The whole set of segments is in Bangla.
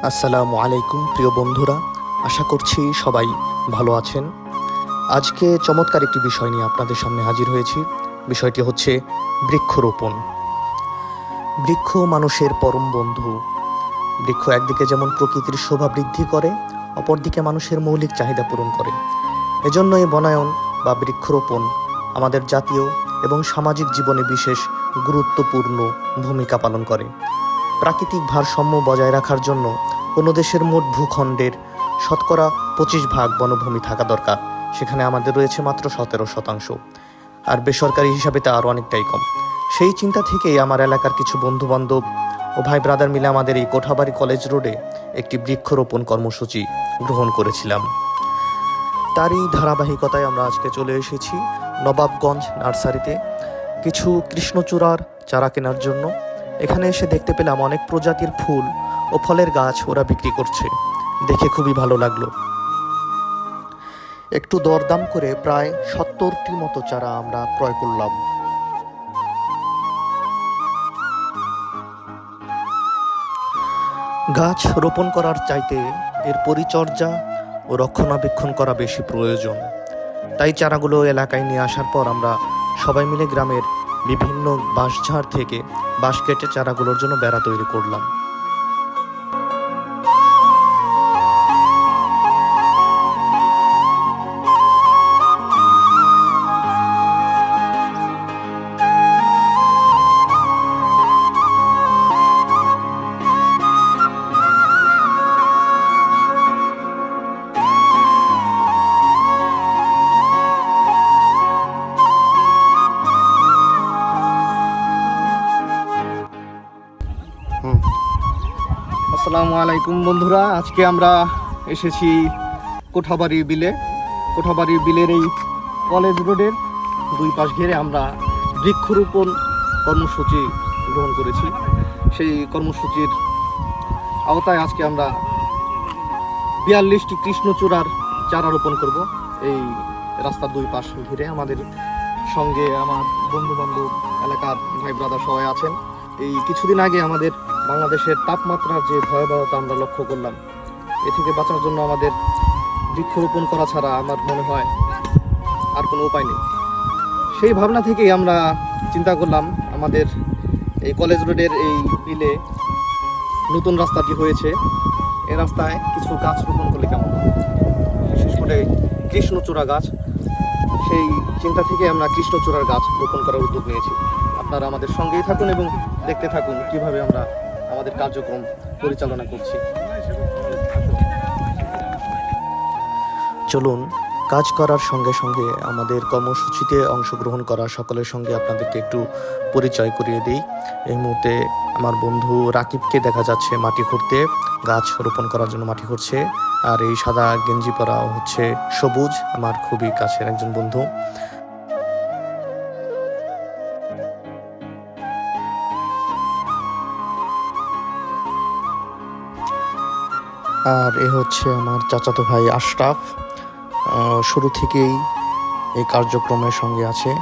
আসসালামু আলাইকুম, প্রিয় বন্ধুরা। আশা করছি সবাই ভালো আছেন। আজকে চমৎকার একটি বিষয় নিয়ে আপনাদের সামনে হাজির হয়েছি। বিষয়টি হচ্ছে বৃক্ষরোপণ। বৃক্ষ মানুষের পরম বন্ধু। বৃক্ষ একদিকে যেমন প্রকৃতির শোভা বৃদ্ধি করে, অপরদিকে মানুষের মৌলিক চাহিদা পূরণ করে। এজন্য এই বনায়ন বা বৃক্ষরোপণ আমাদের জাতীয় এবং সামাজিক জীবনে বিশেষ গুরুত্বপূর্ণ ভূমিকা পালন করে। প্রাকৃতিক ভারসাম্য বজায় রাখার জন্য কোনো দেশের মোট ভূখণ্ডের শতকরা পঁচিশ ভাগ বনভূমি থাকা দরকার। সেখানে আমাদের রয়েছে মাত্র সতেরো শতাংশ। আর বেসরকারি হিসাবে তা আরও অনেকটাই কম। সেই চিন্তা থেকেই আমার এলাকার কিছু বন্ধু বান্ধব ও ভাই ব্রাদার মিলে আমাদের এই কোঠাবাড়ি কলেজ রোডে একটি বৃক্ষরোপণ কর্মসূচি গ্রহণ করেছিলাম। তারই ধারাবাহিকতায় আমরা আজকে চলে এসেছি নবাবগঞ্জ নার্সারিতে। কিছু কৃষ্ণচূড়ার চারা কেনার জন্য। এখানে এসে দেখতে পেলাম অনেক প্রজাতির ফুল ও ফলের গাছ ওরা বিক্রি করছে। দেখে খুবই ভালো লাগল। একটু দরদাম করে প্রায় সত্তরটি মতো চারা আমরা ক্রয় করলাম। গাছ রোপণ করার চাইতে এর পরিচর্যা ও রক্ষণাবেক্ষণ করা বেশি প্রয়োজন। তাই চারাগুলো এলাকায় নিয়ে আসার পর আমরা সবাই মিলে গ্রামের বিভিন্ন বাঁশঝাড় থেকে বাঁশ কেটে চারাগুলোর জন্য বেড়া তৈরি করলাম। আসসালামু আলাইকুম বন্ধুরা। আজকে আমরা এসেছি কোঠাবাড়ি বিলে। কোঠাবাড়ি বিলের এই কলেজ রোডের দুই পাশ ঘিরে আমরা বৃক্ষরোপণ কর্মসূচি গ্রহণ করেছি। সেই কর্মসূচির আওতায় আজকে আমরা বিয়াল্লিশটি কৃষ্ণচূড়ার চারা রোপণ করব। এই রাস্তার দুই পাশ ঘিরে আমাদের সঙ্গে আমার বন্ধু বান্ধব এলাকার ভাই ব্রাদার সবাই আছেন। এই কিছুদিন আগে আমাদের বাংলাদেশের তাপমাত্রার যে ভয়াবহতা আমরা লক্ষ্য করলাম, এ থেকে বাঁচার জন্য আমাদের বৃক্ষরোপণ করা ছাড়া আমার মনে হয় আর কোনো উপায় নেই। সেই ভাবনা থেকেই আমরা চিন্তা করলাম, আমাদের এই কলেজ রোডের এই বিলে নতুন রাস্তাটি হয়েছে। এই রাস্তায় কিছু গাছ রোপণ করলে কেমন বিশেষ করে কৃষ্ণচূড়া গাছ। সেই চিন্তা থেকে আমরা কৃষ্ণচূড়ার গাছ রোপণ করার উদ্যোগ নিয়েছি। আপনারা আমাদের সঙ্গেই থাকুন এবং দেখতে থাকুন কীভাবে আমরা আমাদের কার্যক্রম পরিচালনা করছি। চলুন, কাজ করার সঙ্গে সঙ্গে আমাদের কর্মসূচিতে অংশগ্রহণ করা সকলের সঙ্গে আপনাদেরকে একটু পরিচয় করিয়ে দিই। এই মুহূর্তে আমার বন্ধু রাকিবকে দেখা যাচ্ছে মাটি খুঁড়তে। গাছ রোপণ করার জন্য মাটি খুঁড়ছে। আর এই সাদা গেঞ্জি পরা হচ্ছে সবুজ, আমার খুবই কাছের একজন বন্ধু। আর এ হচ্ছে আমার চাচাতো ভাই আশরাফ। শুরু থেকেই এই কার্যক্রমের সঙ্গে আছে।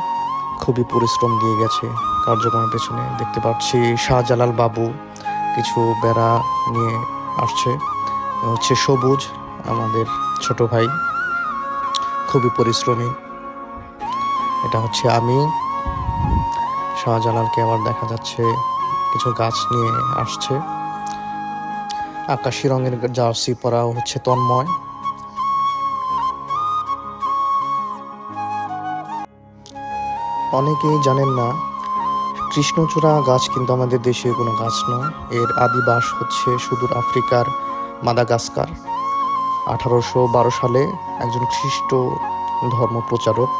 খুবই পরিশ্রম দিয়ে গেছে কার্যক্রমের পেছনে। দেখতে পাচ্ছি শাহজালাল বাবু কিছু বেড়া নিয়ে আসছে। হচ্ছে সবুজ, আমাদের ছোট ভাই। খুবই পরিশ্রমী। এটা হচ্ছে আমি। শাহজালালকে আবার দেখা যাচ্ছে, কিছু গাছ নিয়ে আসছে। আকাশি রঙের জার্সি পরা হচ্ছে তন্ময়। অনেকেই জানেন না, কৃষ্ণচূড়া গাছ কিন্তু আমাদের দেশীয় কোনো গাছ নয়। এর আদিবাস হচ্ছে সুদূর আফ্রিকার মাদাগাস্কার। আঠারোশো বারো সালে একজন খ্রিস্ট ধর্ম প্রচারক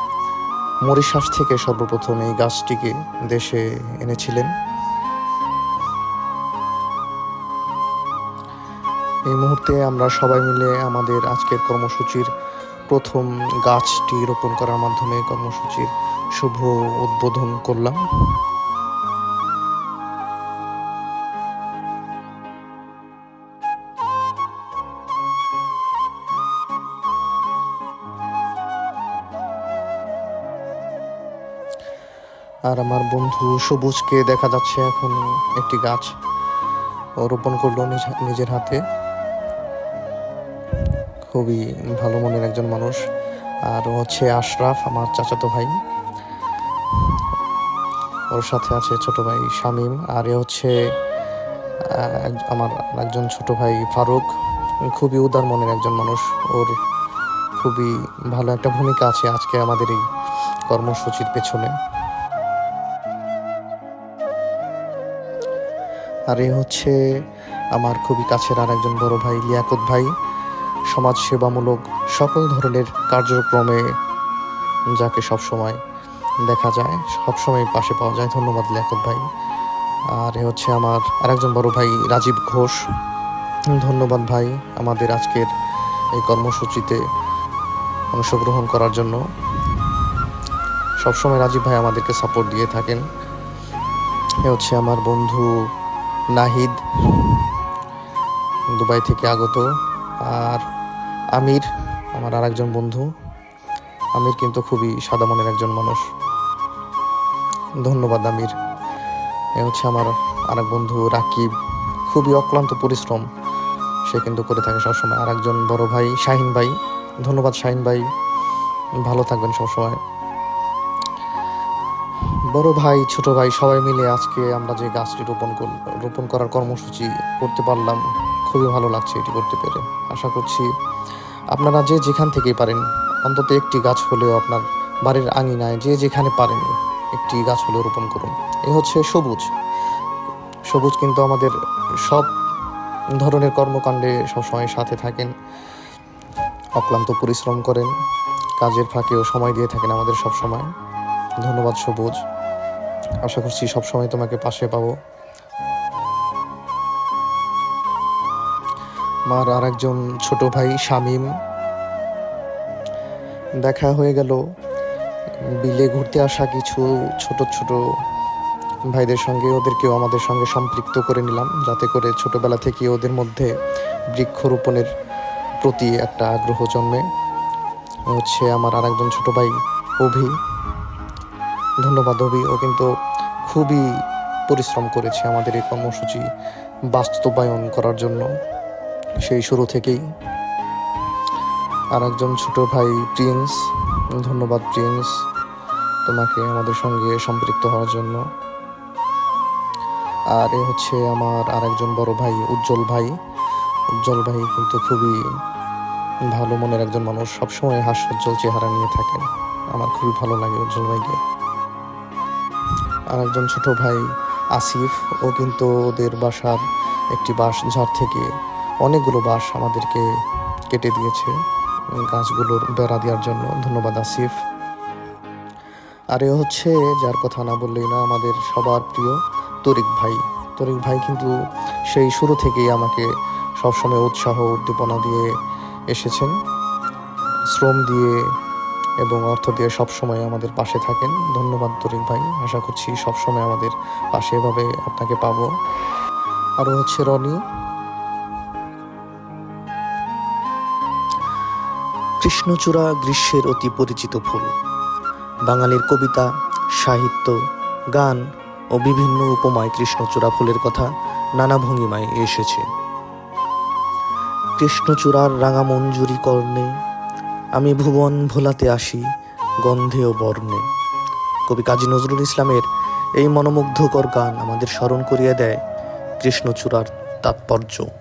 মরিশাস থেকে সর্বপ্রথম এই গাছটিকে দেশে এনেছিলেন। এই মুহূর্তে আমরা সবাই মিলে আমাদের আজকের কর্মসূচির প্রথম গাছটি রোপণ করার মাধ্যমে কর্মসূচির শুভ উদ্বোধন করলাম। আর আমার বন্ধু সবুজকে দেখা যাচ্ছে, এখন একটি গাছ রোপণ করল নিজ- নিজের হাতে। খুবই ভালো মনের একজন মানুষ। আর হচ্ছে আশরাফ, আমার চাচাতো ভাই। ওর সাথে আছে ছোট ভাই শামীম, আর এ হচ্ছে আমার একজন ছোট ভাই ফারুক। খুবই উদার মনের একজন মানুষ। ওর খুবই ভালো একটা ভূমিকা আছে আজকে আমাদের এই কর্মসূচির পেছনে। আর এ হচ্ছে আমার খুবই কাছের আর একজন বড় ভাই লিয়াকত ভাই। সমাজ সেবামূলক সকল ধরনের কার্যক্রমে যাকে সবসময় দেখা যায়, সবসময় পাশে পাওয়া যায়। ধন্যবাদ লেখক ভাই। আর এ হচ্ছে আমার আরেকজন বড় ভাই রাজীব ঘোষ। ধন্যবাদ ভাই আমাদের আজকের এই কর্মসূচিতে অংশগ্রহণ করার জন্য। সবসময় রাজীব ভাই আমাদেরকে সাপোর্ট দিয়ে থাকেন। এ হচ্ছে আমার বন্ধু নাহিদ। দুবাই থেকে আগত। আর আমির, আমার আর একজন বন্ধু। আমির কিন্তু খুবই সাদা মনের একজন মানুষ। ধন্যবাদ আমির। এ হচ্ছে আমার আরেক বন্ধু রাকিব। খুবই অক্লান্ত পরিশ্রম সে কিন্তু করে থাকে সবসময়। আর একজন বড় ভাই শাহিন ভাই। ধন্যবাদ শাহিন ভাই। ভালো থাকবেন সবসময়। বড় ভাই, ছোট ভাই সবাই মিলে আজকে আমরা যে গাছটি রোপণ রোপণ করার কর্মসূচি করতে পারলাম খুবই ভালো লাগছে এটি করতে পেরে। আশা করছি আপনারা যে যেখান থেকেই পারেন, অন্তত একটি গাছ হলেও আপনার বাড়ির আঙিনায় যে যেখানে পারেন একটি গাছ হলেও রোপণ করুন। এ হচ্ছে সবুজ। সবুজ কিন্তু আমাদের সব ধরনের কর্মকাণ্ডে সবসময় সাথে থাকেন, অক্লান্ত পরিশ্রম করেন, কাজের ফাঁকেও সময় দিয়ে থাকেন আমাদের সব সময় ধন্যবাদ সবুজ। আশা করছি সবসময় তোমাকে পাশে পাবো। মার আর একজন ছোট ভাই শামীম। দেখা হয়ে গেল। বিলে ঘুরতে আসা কিছু ছোট ছোট ভাইদের সঙ্গে ওদেরকেও আমাদের সঙ্গে সম্পৃক্ত করে নিলাম, যাতে করে ছোটবেলা থেকে ওদের মধ্যে বৃক্ষরোপণের প্রতি একটা আগ্রহ জন্মে। হচ্ছে আমার আর একজন ছোট ভাই অভি। ধন্যবাদ অভি, ও কিন্তু খুবই পরিশ্রম করেছে আমাদের এই কর্মসূচি বাস্তবায়ন করার জন্য। সেই শুরু থেকেই। আর একজন ছোট ভাই প্রিন্স, ধন্যবাদ প্রিন্স, তোমাকে আমাদের সঙ্গে সম্পৃক্ত হওয়ার জন্য। আর এ হচ্ছে আমার আর একজন বড় ভাই, উজ্জ্বল ভাই। উজ্জ্বল ভাই কিন্তু খুবই ভালো মনের একজন মানুষ, সবসময় হাস্যোজ্জ্বল চেহারা নিয়ে থাকেন। আমার খুবই ভালো লাগে উজ্জ্বল ভাইকে। আর একজন ছোট ভাই, আসিফ, ও কিন্তু ওদের বাসার একটি বাঁশ ঝাড় থেকে অনেকগুলো বাঁশ আমাদেরকে কেটে দিয়েছে গাছগুলোর বেড়া দেওয়ার জন্য। ধন্যবাদ, আসিফ। আর এ হচ্ছে, যার কথা না বললেই না, আমাদের সবার প্রিয় তরিক ভাই। তরিক ভাই কিন্তু সেই শুরু থেকেই আমাকে সবসময় উৎসাহ, উদ্দীপনা দিয়ে এসেছেন। শ্রম দিয়ে এবং অর্থ দিয়ে সবসময় আমাদের পাশে থাকেন। ধন্যবাদ, তরিক ভাই। আশা করছি সবসময় আমাদের পাশে এভাবে আপনাকে পাবো। আরও হচ্ছে রনি। কৃষ্ণচূড়া গ্রীষ্মের অতি পরিচিত ফুল। বাঙালির কবিতা, সাহিত্য, গান ও বিভিন্ন উপমায় কৃষ্ণচূড়া ফুলের কথা নানা ভঙ্গিমায় এসেছে। কৃষ্ণচূড়ার রাঙা মঞ্জুরি কর্ণে আমি ভুবন ভোলাতে আসি গন্ধে ও বর্ণে। কবি কাজী নজরুল ইসলামের এই মনোমুগ্ধকর গান আমাদের স্মরণ করিয়ে দেয় কৃষ্ণচূড়ার তাৎপর্য।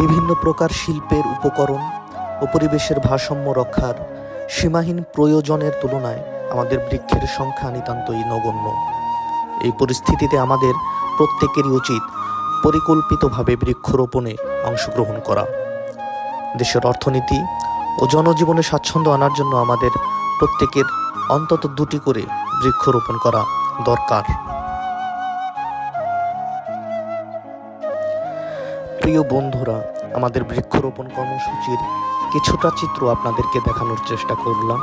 বিভিন্ন প্রকার শিল্পের উপকরণ ও পরিবেশের ভারসাম্য রক্ষার সীমাহীন প্রয়োজনের তুলনায় আমাদের বৃক্ষের সংখ্যা নিতান্তই নগণ্য। এই পরিস্থিতিতে আমাদের প্রত্যেকেরই উচিত পরিকল্পিতভাবে বৃক্ষরোপণে অংশগ্রহণ করা। দেশের অর্থনীতি ও জনজীবনে স্বাচ্ছন্দ্য আনার জন্য আমাদের প্রত্যেকের অন্তত দুটি করে বৃক্ষরোপণ করা দরকার। প্রিয় বন্ধুরা, আমাদের বৃক্ষরোপণ কর্মসূচির কিছুটা চিত্র আপনাদেরকে দেখানোর চেষ্টা করলাম।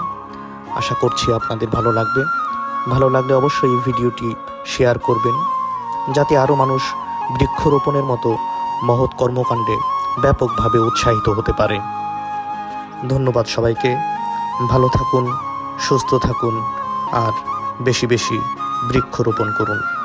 আশা করছি আপনাদের ভালো লাগবে। ভালো লাগলে অবশ্যই এই ভিডিওটি শেয়ার করবেন, যাতে আরও মানুষ বৃক্ষরোপণের মতো মহৎ কর্মকাণ্ডে ব্যাপকভাবে উৎসাহিত হতে পারে। ধন্যবাদ সবাইকে। ভালো থাকুন, সুস্থ থাকুন, আর বেশি বেশি বৃক্ষরোপণ করুন।